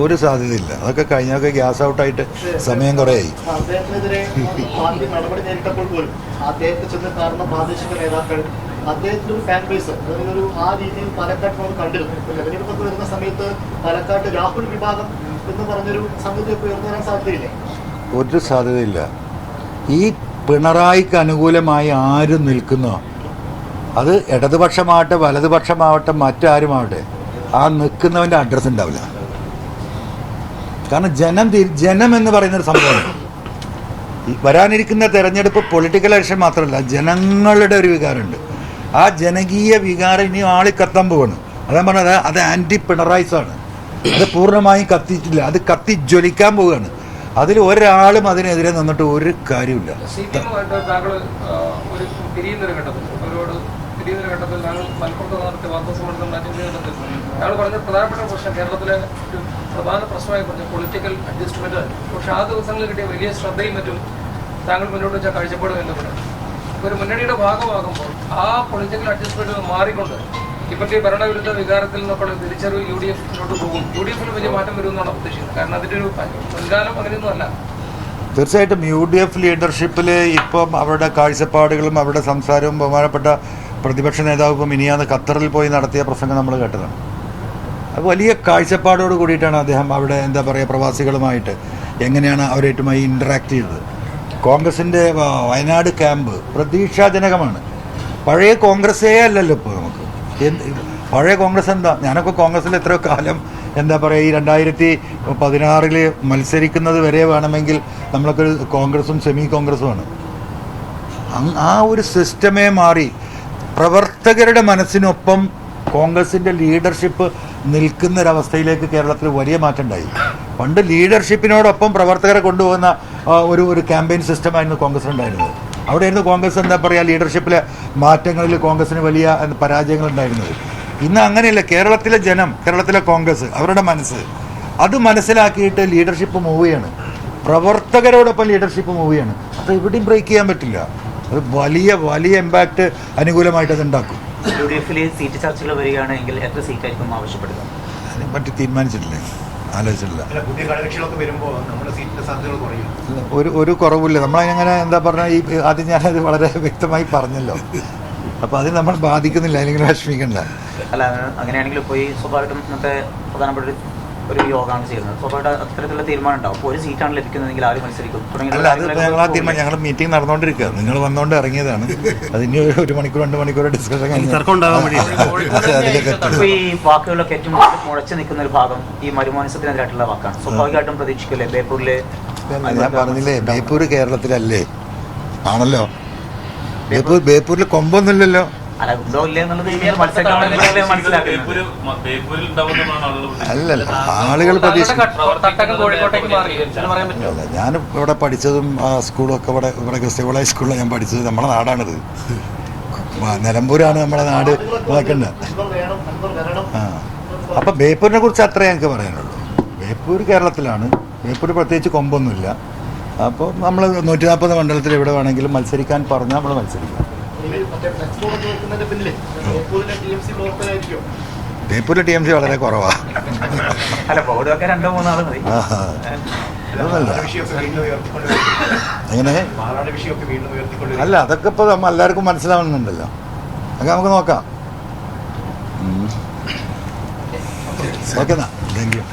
ഒരു സാധ്യതയില്ല. അതൊക്കെ കഴിഞ്ഞൊക്കെ ഗ്യാസ് ഔട്ടായിട്ട് സമയം കുറേയായി. അദ്ദേഹത്തിന്റെ ഒരു ഫാൻ ബേസ് ഒരു ആ രീതിയിൽ പാലക്കാട്ട് നമ്മൾ കണ്ടിരുന്നു. തെരഞ്ഞെടുപ്പൊക്കെ വരുന്ന സമയത്ത് പാലക്കാട് രാഹുൽ വിഭാഗം എന്ന് പറഞ്ഞൊരു സംഗതിയൊക്കെ ഉയർന്നു വരാൻ സാധ്യതയില്ലേ? ഒരു സാധ്യതയില്ല. ഈ പിണറായിക്ക് അനുകൂലമായി ആരും നിൽക്കുന്നോ? അത് ഇടതുപക്ഷമാവട്ടെ വലതുപക്ഷമാവട്ടെ മറ്റാരുമാവട്ടെ ആ നിൽക്കുന്നവന്റെ അഡ്രസ്സ് ഉണ്ടാവില്ല. കാരണം ജനം ജനം എന്ന് പറയുന്നൊരു സംഭവമാണ്. വരാനിരിക്കുന്ന തെരഞ്ഞെടുപ്പ് പൊളിറ്റിക്കൽ ഇലക്ഷൻ മാത്രമല്ല ജനങ്ങളുടെ ഒരു വികാരമുണ്ട്. ആ ജനകീയ വികാരം ഇനി ആളി കത്താൻ പോവാണ്. അതാ പറഞ്ഞത് അത് ആന്റി പിണറായിസാണ് അത് പൂർണമായും കത്തിയിട്ടില്ല അത് കത്തി ജ്വലിക്കാൻ പോവുകയാണ് അതിൽ ഒരാളും അതിനെതിരെ നിന്നിട്ട് ഒരു കാര്യമില്ല പിരിയുന്നൊരു ഘട്ടത്തിൽ ഞങ്ങൾ മലപ്പുറത്ത് നടത്തിയ വാർത്താസമ്മേളനം അറ്റൻഡ് ഘട്ടത്തിൽ. താങ്കൾ പറഞ്ഞ പ്രധാനപ്പെട്ട പ്രശ്നം കേരളത്തിലെ ഒരു പ്രധാന പ്രശ്നമായി പറഞ്ഞ പൊളിറ്റിക്കൽ അഡ്ജസ്റ്റ്മെന്റ് പക്ഷേ ആ ദിവസങ്ങളിൽ കിട്ടിയ വലിയ ശ്രദ്ധയും മറ്റും താങ്കൾ മുന്നോട്ട് വെച്ച കാഴ്ചപ്പാടും ബന്ധപ്പെട്ട് ഒരു മുന്നണിയുടെ ഭാഗമാകുമ്പോൾ ആ പൊളിറ്റിക്കൽ അഡ്ജസ്റ്റ്മെന്റ് മാറിക്കൊണ്ട് ഇപ്പോഴത്തെ ഭരണവിരുദ്ധ വികാരത്തിൽ നിന്നപ്പോൾ തിരിച്ചറിവ് യു ഡി എഫിനോട്ട് പോകും. യു ഡി എഫിന് വലിയ മാറ്റം വരുമെന്നാണ് പ്രതീക്ഷിക്കുന്നത് കാരണം അതിന്റെ ഒരു മുൻകാലം അങ്ങനെയൊന്നും അല്ല. തീർച്ചയായിട്ടും യു ഡി എഫ് ലീഡർഷിപ്പിൽ ഇപ്പം അവരുടെ കാഴ്ചപ്പാടുകളും അവരുടെ സംസാരവും ബഹുമാനപ്പെട്ട പ്രതിപക്ഷ നേതാവ് ഇപ്പം മിനിയാന്ന് ഖത്തറിൽ പോയി നടത്തിയ പ്രസംഗം നമ്മൾ കേട്ടതാണ്. അത് വലിയ കാഴ്ചപ്പാടോട് കൂടിയിട്ടാണ് അദ്ദേഹം അവിടെ എന്താ പറയുക പ്രവാസികളുമായിട്ട് എങ്ങനെയാണ് അവരായിട്ടുമായി ഇന്ററാക്ട് ചെയ്തത്. കോൺഗ്രസിന്റെ വയനാട് ക്യാമ്പ് പ്രതീക്ഷാജനകമാണ്. പഴയ കോൺഗ്രസേ അല്ലല്ലോ ഇപ്പോൾ നമുക്ക്. എന്ത് പഴയ കോൺഗ്രസ് എന്താ? ഞാനൊക്കെ കോൺഗ്രസ്സിൽ എത്രയോ കാലം എന്താ പറയുക ഈ രണ്ടായിരത്തി പതിനാറിൽ മത്സരിക്കുന്നത് വരെ വേണമെങ്കിൽ നമ്മളൊക്കെ കോൺഗ്രസും സെമി കോൺഗ്രസുമാണ് ആ ഒരു സിസ്റ്റമേ മാറി പ്രവർത്തകരുടെ മനസ്സിനൊപ്പം കോൺഗ്രസിന്റെ ലീഡർഷിപ്പ് നിൽക്കുന്നൊരവസ്ഥയിലേക്ക് കേരളത്തിൽ വലിയ മാറ്റം ഉണ്ടായി. പണ്ട് ലീഡർഷിപ്പിനോടൊപ്പം പ്രവർത്തകരെ കൊണ്ടുപോകുന്ന ഒരു ഒരു ക്യാമ്പയിൻ സിസ്റ്റമായിരുന്നു കോൺഗ്രസ് ഉണ്ടായിരുന്നത്. അവിടെയായിരുന്നു കോൺഗ്രസ് എന്താ പറയുക ലീഡർഷിപ്പിലെ മാറ്റങ്ങളിൽ കോൺഗ്രസിന് വലിയ പരാജയങ്ങൾ ഉണ്ടായിരുന്നത് ഇന്ന് അങ്ങനെയല്ല കേരളത്തിലെ ജനം കേരളത്തിലെ കോൺഗ്രസ് അവരുടെ മനസ്സ് അത് മനസ്സിലാക്കിയിട്ട് ലീഡർഷിപ്പ് മൂവ് ചെയ്യാണ്. പ്രവർത്തകരോടൊപ്പം ലീഡർഷിപ്പ് മൂവ് ചെയ്യാണ്. അത് എവിടെയും ബ്രേക്ക് ചെയ്യാൻ പറ്റില്ല. അത് വലിയ വലിയ ഇമ്പാക്റ്റ് അനുകൂലമായിട്ട് അത് ഉണ്ടാക്കും. യു ഡി എഫിൽ സീറ്റ് ചർച്ചകൾ വരികയാണെങ്കിൽ എത്ര സീറ്റായിരിക്കും ആവശ്യപ്പെടുക? അതിനെ പറ്റി തീരുമാനിച്ചിട്ടില്ലേ. ആലോചിച്ചിട്ടില്ല. ഒരു ഒരു കുറവില്ല. നമ്മളങ്ങനെ എന്താ പറഞ്ഞാൽ ഈ ആദ്യം ഞാനത് വളരെ വ്യക്തമായി പറഞ്ഞല്ലോ. അപ്പോൾ അതിന് നമ്മൾ ബാധിക്കുന്നില്ല അല്ലെങ്കിൽ വിഷമിക്കണ്ട. അല്ല അങ്ങനെയാണെങ്കിൽ പോയി ഈ സ്വാഭാവികമായിട്ടും ഇന്നത്തെ പ്രധാനപ്പെട്ട ഒരു- യോഗമാണ് ചെയ്യുന്നത്. സ്വാഭാവികമായിട്ട് അത്തരത്തിലുള്ള തീരുമാനം ഉണ്ടാവും അപ്പോൾ ഒരു സീറ്റാണ് ലഭിക്കുന്നതെങ്കിൽ ആര് മത്സരിക്കും? അല്ല അത് ഞങ്ങൾ ആ തീരുമാനം. ഞങ്ങൾ മീറ്റിംഗ് നടന്നുകൊണ്ടിരിക്കുക നിങ്ങൾ വന്നുകൊണ്ട് ഇറങ്ങിയതാണ്. അത് ഇനി ഒരു- ഒരു മണിക്കൂർ രണ്ട് മണിക്കൂർ ഡിസ്കഷൻ. ഇപ്പോൾ ഈ വാക്കുകളൊക്കെ ഏറ്റവും കൂടുതൽ മുഴച്ചു നിൽക്കുന്ന ഒരു ഭാഗം ഈ മരുമോനസത്തിനെതിരായിട്ടുള്ള വാക്കാണ്. സ്വാഭാവികമായിട്ടും പ്രതീക്ഷിക്കില്ലേ? ബേപ്പൂരിലെ ഞാൻ പറഞ്ഞില്ലേ ബേപ്പൂർ കേരളത്തിലല്ലേ? ആണല്ലോ. ബേപ്പൂർ ബേപ്പൂരിൽ കൊമ്പൊന്നുമില്ലല്ലോ. അല്ല ഉണ്ടോ ഇല്ലേ അല്ലല്ല ആളുകൾ ഞാൻ ഇവിടെ പഠിച്ചതും ആ സ്കൂളൊക്കെ ഒക്കെ ഇവിടെ ഇവിടെ ക്രിസ്ത്യൻ സ്കൂളിലാണ് ഞാൻ പഠിച്ചത്. നമ്മുടെ നാടാണിത്. നിലമ്പൂരാണ് നമ്മുടെ നാട്. വരണം ആ. അപ്പം ബേപ്പൂരിനെ കുറിച്ച് അത്രേ ഞങ്ങൾക്ക് പറയാനുള്ളൂ. ബേപ്പൂർ കേരളത്തിലാണ്. ബേപ്പൂർ പ്രത്യേകിച്ച് കൊമ്പൊന്നുമില്ല. അപ്പോൾ നമ്മൾ നൂറ്റി നാൽപ്പത് മണ്ഡലത്തിൽ എവിടെ വേണമെങ്കിലും മത്സരിക്കാൻ പറഞ്ഞാൽ നമ്മൾ മത്സരിക്കാം. ബേപ്പൂരിലെ ടി എം സി വളരെ കുറവാണ് അല്ല ബോർഡൊക്കെ രണ്ടോ മൂന്നോ മതി. എങ്ങനെ. അല്ല അതൊക്കെ ഇപ്പോൾ നമ്മൾ എല്ലാവർക്കും മനസ്സിലാവുന്നുണ്ടല്ലോ. അങ്ങനെ നമുക്ക് നോക്കാം. ഓക്കെ എന്നാ. Thank you